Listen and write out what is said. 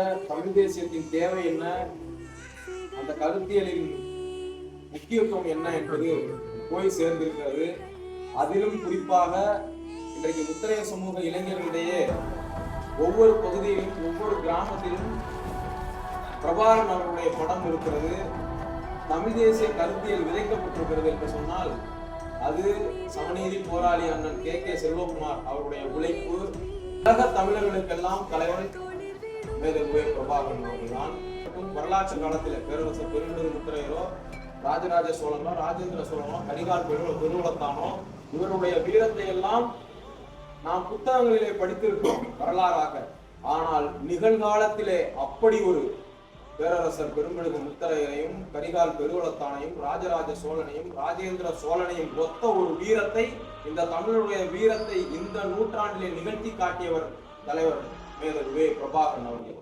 தமிழ் தேசியத்தின் தேவை என்ன? அந்த கருத்தியலின் முக்கியத்துவம் என்ன என்பது போய் சேர்ந்திருக்கிறது. அதிலும் குறிப்பாக இன்றைக்கு முத்திரைய சமூக இளைஞர்களிடையே ஒவ்வொரு பகுதியிலும் ஒவ்வொரு கிராமத்திலும் பிரபாகரன் அவருடைய படம் இருக்கிறது. தமிழ் தேசிய கருத்தியல் விதைக்கப்பட்டிருக்கிறது என்று சொன்னால் அது சமநீதி போராளி அண்ணன் கே கே செல்வகுமார் அவருடைய உழைப்பு. உலக தமிழர்களுக்கெல்லாம் தலைவர் மேதகுவே பிரபாகரன் அவர்கள்தான். மற்றும் வரலாற்று காலத்தில் பேரரசர் பெருந்தூர் முத்திரையரோ ராஜராஜ சோழனோ ராஜேந்திர சோழனோ கரிகால் பெரு பெருவளத்தானோ இவருடைய வீரத்தை எல்லாம் நாம் புத்தகங்களிலே படித்திருக்கிறோம் வரலாறாக. ஆனால் நிகழ்காலத்திலே அப்படி ஒரு பேரரசர் பெருமெழுகு முத்தரையரையும் கரிகால் பெருவளத்தானையும் ராஜராஜ சோழனையும் ராஜேந்திர சோழனையும் ஒத்த ஒரு வீரத்தை இந்த தமிழருடைய வீரத்தை இந்த நூற்றாண்டிலே நிகழ்த்தி காட்டியவர் தலைவர் மேதர் வே பிரபாகரன் அவர்கள்.